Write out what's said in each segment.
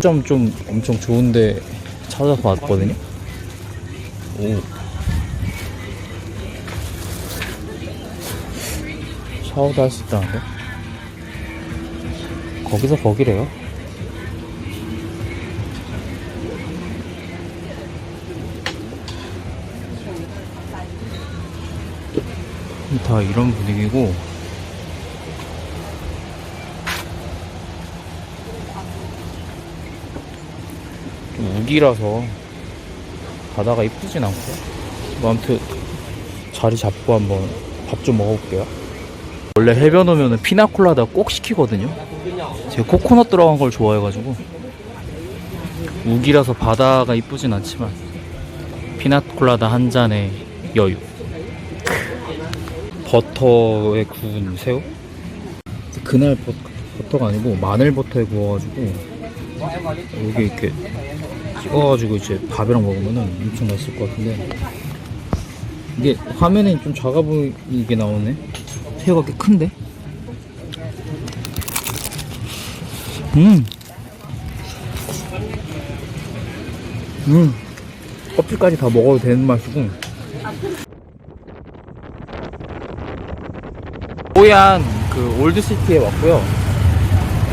점 좀 엄청 좋은데 찾아서 왔거든요. 오. 샤워도 할 수 있다는데? 거기서 거기래요. 다 이런 분위기고 우기라서 바다가 이쁘진 않고. 뭐 아무튼 자리 잡고 한번 밥 좀 먹어볼게요. 원래 해변 오면은 피나콜라다 꼭 시키거든요. 제가 코코넛 들어간 걸 좋아해가지고. 우기라서 바다가 이쁘진 않지만 피나콜라다 한 잔에 여유. 버터에 구운 새우? 그날 버, 버터가 아니고 마늘 버터에 구워가지고 여기 이렇게 찍어가지고 이제 밥이랑 먹으면은 엄청 맛있을 것 같은데. 이게 화면에 좀 작아 보이게 나오네. 새우가 꽤 큰데? 음! 음. 껍질까지 다 먹어도 되는 맛이고. 뽀얀 그 올드시티에 왔고요.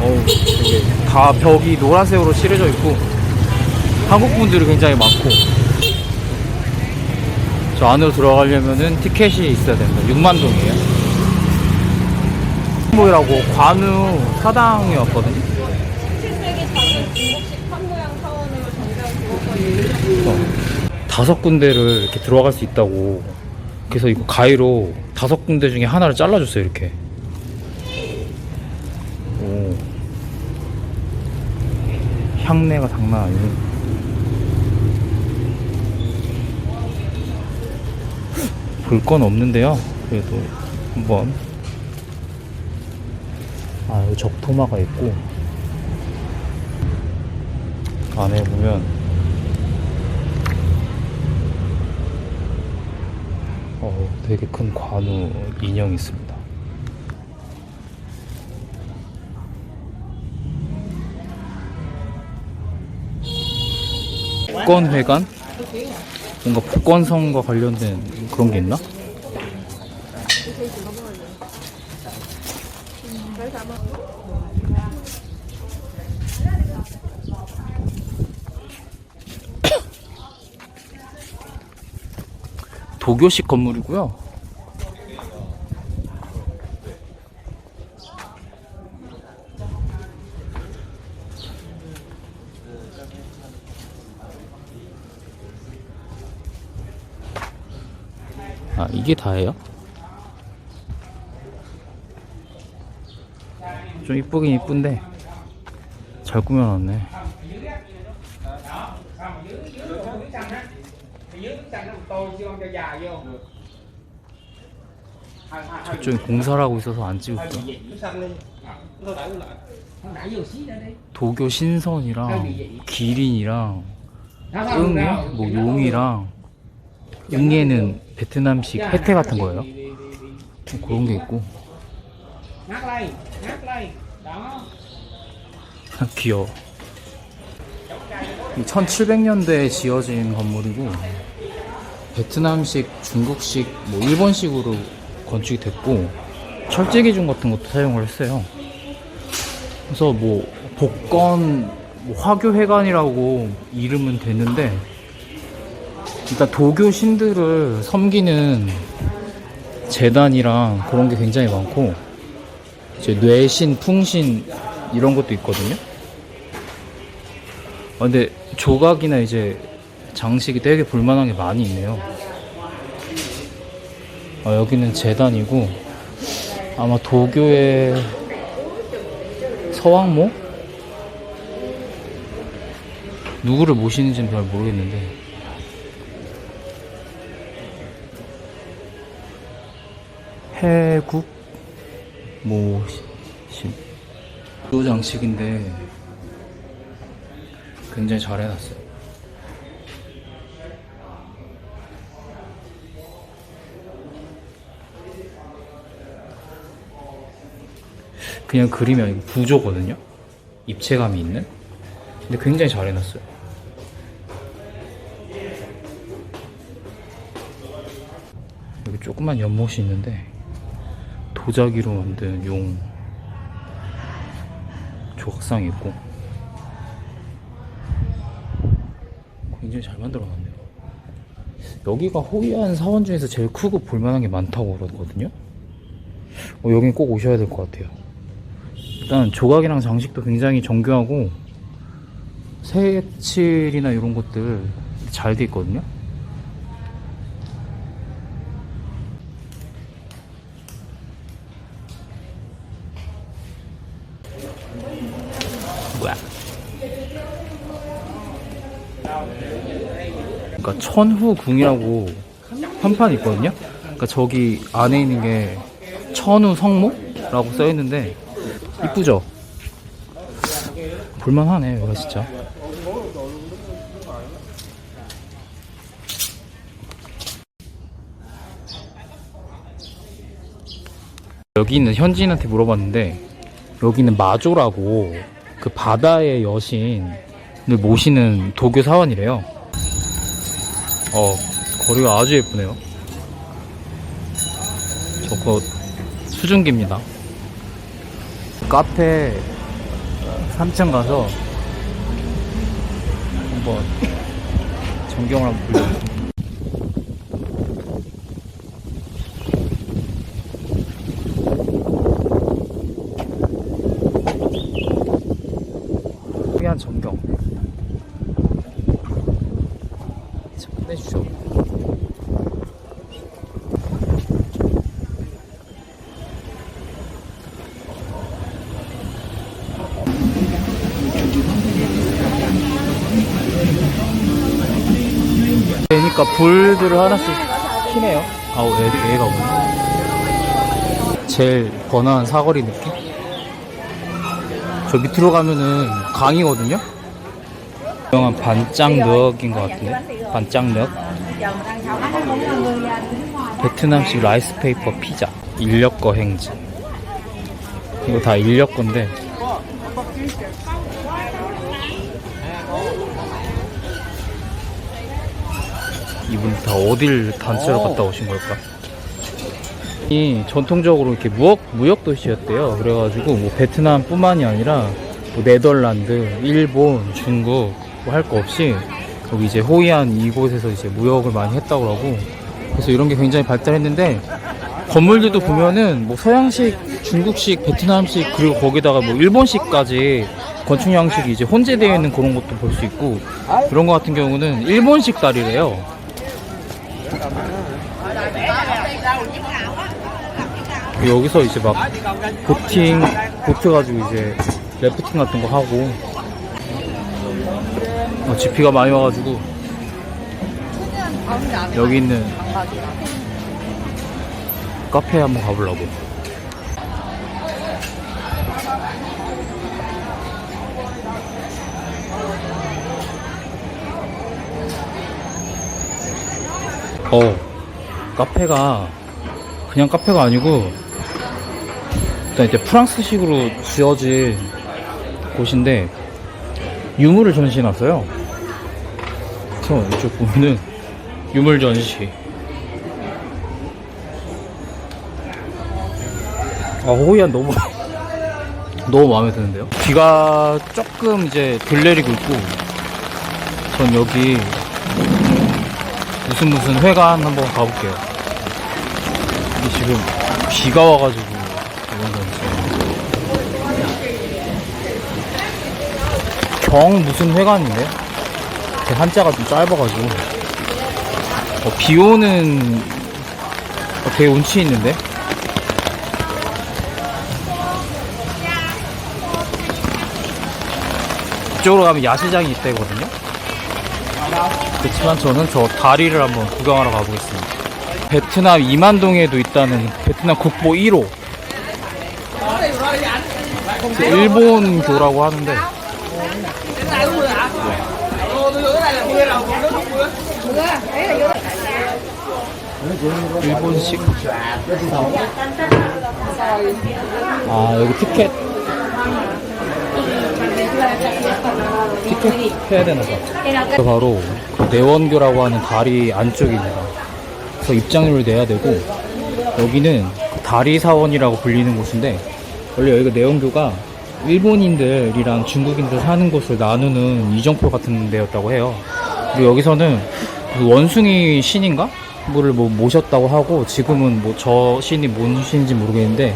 어우 되게 다 벽이 노란색으로 칠해져 있고 한국 분들이 굉장히 많고. 저 안으로 들어가려면은 티켓이 있어야 됩니다. 6만 동이에요. 뭐라고 관우 사당에 왔거든요. 7세기 작은 중국식 판모양 사원으로 전면 그것까지 다섯 군데를 이렇게 들어갈 수 있다고. 그래서 이거 가위로 다섯 군데 중에 하나를 잘라줬어요 이렇게. 오. 향내가 장난 아니네 볼 건 없는데요 그래도 한번 아 여기 적토마가 있고 안에 보면 어, 되게 큰 관우 인형이 있습니다. 복권회관? 뭔가 복권성과 관련된 그런 게 있나? 도교식 건물이고요. 아, 이게 다예요? 좀 이쁘긴 이쁜데 잘 꾸며놨네. 저쪽에 공사를 하고 있어서 안 찍을게요. 도교 신선이랑 기린이랑 응애, 뭐 용이랑 응애는 베트남식 해태 같은 거예요. 뭐 그런 게 있고 đó 귀여워. 1700년대에 지어진 건물이고 베트남식, 중국식, 뭐 일본식으로 건축이 됐고 철제 기준 같은 것도 사용을 했어요. 그래서 뭐 복건 뭐 화교회관이라고 이름은 됐는데 일단 도교 신들을 섬기는 재단이랑 그런 게 굉장히 많고 이제 뇌신, 풍신 이런 것도 있거든요. 아, 근데 조각이나 이제 장식이 되게 볼만한 게 많이 있네요. 아, 여기는 재단이고 아마 도교의 서왕모? 누구를 모시는지는 잘 모르겠는데 해국 뭐 신. 요 장식인데 굉장히 잘 해놨어요. 그냥 그림이 아니고 구조거든요. 입체감이 있는. 근데 굉장히 잘 해놨어요. 여기 조그만 연못이 있는데 도자기로 만든 용 조각상이 있고 굉장히 잘 만들어 놨네요. 여기가 호이안 사원 중에서 제일 크고 볼만한 게 많다고 그러거든요. 어, 여긴 꼭 오셔야 될 것 같아요. 일단 조각이랑 장식도 굉장히 정교하고 색칠이나 이런 것들 잘 돼 있거든요. 뭐야? 그러니까 천후궁이라고 현판이 있거든요. 그러니까 저기 안에 있는 게 천후 성모라고 써 있는데 이쁘죠? 볼만하네, 이거 진짜. 여기 있는 현지인한테 물어봤는데 여기는 마조라고 그 바다의 여신을 모시는 도교 사원이래요. 어, 거리가 아주 예쁘네요. 저거 수증기입니다. 카페 3층 가서 한번 전경을 한번 보려고. 특이한 전경. 참 끝내주죠. 그러니까 불들을 하나씩 키네요. 아우 애, 애가 오네. 제일 번화한 사거리 느낌? 저 밑으로 가면은 강이거든요. 유명한 반짱넣인 것 같은데 반짱넣 베트남식 라이스 페이퍼 피자 인력 거 행지 이거 다 인력 건데 이분 다 어딜 단체로 갔다 오신 걸까? 이 전통적으로 이렇게 무역 무역 도시였대요. 그래가지고 뭐 베트남뿐만이 아니라 뭐 네덜란드, 일본, 중국 뭐 할 거 없이 여기 이제 호이안 이곳에서 이제 무역을 많이 했다고 하고 그래서 이런 게 굉장히 발달했는데 건물들도 보면은 뭐 서양식, 중국식, 베트남식 그리고 거기다가 뭐 일본식까지 건축 양식이 이제 혼재되어 있는 그런 것도 볼 수 있고 이런 거 같은 경우는 일본식 다리래요. 여기서 이제 막 보팅 보트 가지고 이제 래프팅 같은 거 하고 어, 지피가 많이 와가지고 여기 있는 카페에 한번 가보려고 어 카페가 그냥 카페가 아니고 일단 이제 프랑스식으로 지어진 곳인데 유물을 전시해놨어요. 그래서 이쪽 보면은 유물 전시. 아 호이안 너무 너무 마음에 드는데요. 비가 조금 이제 덜 내리고 있고 전 여기 무슨 무슨 회관 한번 가볼게요. 이게 지금 비가 와가지고 이런 건지 경 무슨 회관인데 제 한자가 좀 짧아가지고. 어, 비 오는 어, 되게 운치 있는데? 이쪽으로 가면 야시장이 있대거든요? 그렇지만 저는 저 다리를 한번 구경하러 가보겠습니다. 베트남 이만동에도 있다는 베트남 국보 1호. 일본 교라고 하는데 일본식 아 여기 티켓 티켓 해야 되나 봐. 바로 그 내원교라고 하는 다리 안쪽입니다. 그래서 입장료를 내야 되고 여기는 그 다리 사원이라고 불리는 곳인데 원래 여기가 내원교가 일본인들이랑 중국인들 사는 곳을 나누는 이정표 같은 데였다고 해요. 그리고 여기서는 그 원숭이 신인가? 뭐를 뭐 모셨다고 하고 지금은 뭐 저 신이 뭔 신인지 모르겠는데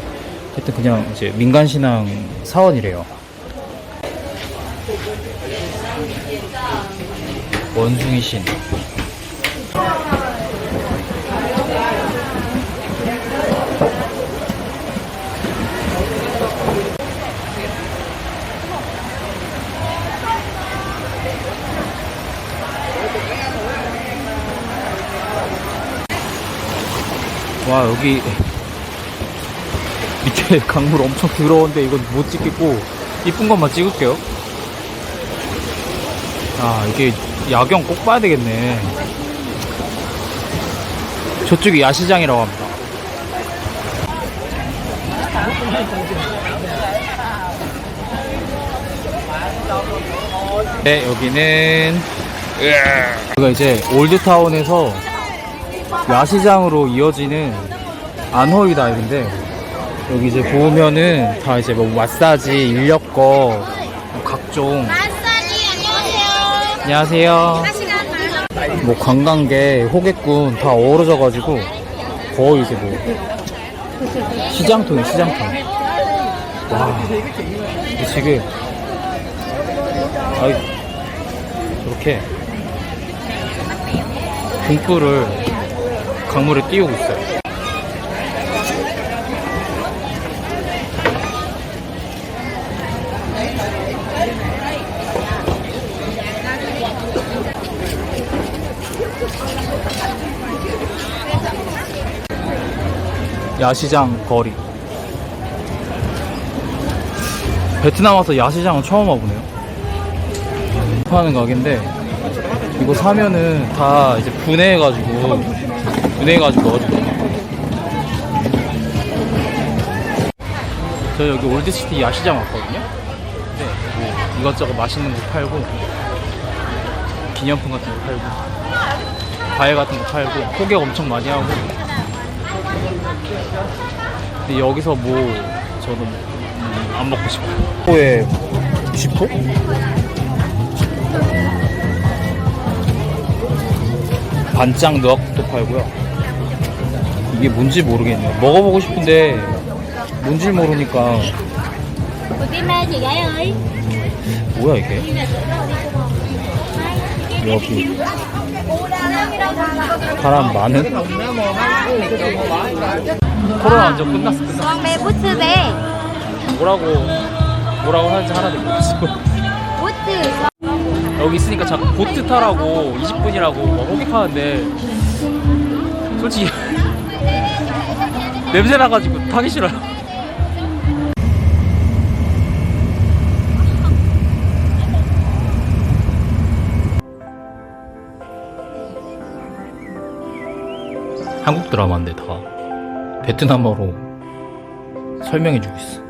하여튼 그냥 이제 민간 신앙 사원이래요. 원숭이 신. 와 여기 밑에 강물 엄청 더러운데 이건 못 찍겠고 이쁜 것만 찍을게요. 아 이게 야경 꼭 봐야 되겠네. 저쪽이 야시장이라고 합니다. 네 여기는 여기가 이제 올드타운에서 야시장으로 이어지는 안허이다인데 여기 이제 보면은 다 이제 뭐 마사지, 인력거, 뭐 각종 마사지 안녕하세요. 안녕하세요. 뭐 관광객, 호객군 다 어우러져가지고 거의 이제 뭐 시장통이 시장통. 와 지금 아이 저렇게 등불을 강물에 띄우고 있어요. 야시장 거리. 베트남 와서 야시장은 처음 와보네요. 파는 가게인데 이거 사면은 다 이제 분해해가지고 분해해가지고 넣어줄게요. 저 여기 올드시티 야시장 왔거든요. 근데 뭐 이것저것 맛있는 거 팔고 기념품 같은 거 팔고 과일 같은 거 팔고 호객 엄청 많이 하고 근데 여기서 뭐 저는 음, 안 먹고 싶어요. 호에 20호? 반짱 누악도 팔고요. 이게 뭔지 모르겠네요. 먹어보고 싶은데 뭔지 모르니까. 뭐야 이게? 여기 사람 많은? 코로나 완전 끝났어 끝났어. 뭐라고 뭐라고 하는지 하나도 모르겠어. Sư. 여기 있으니까 자꾸 보트 타라고 20분이라고 막 호객하는데 솔직히 냄새 나가지고 타기 싫어요. 한국 드라마인데 다 베트남어로 설명해주고 있어.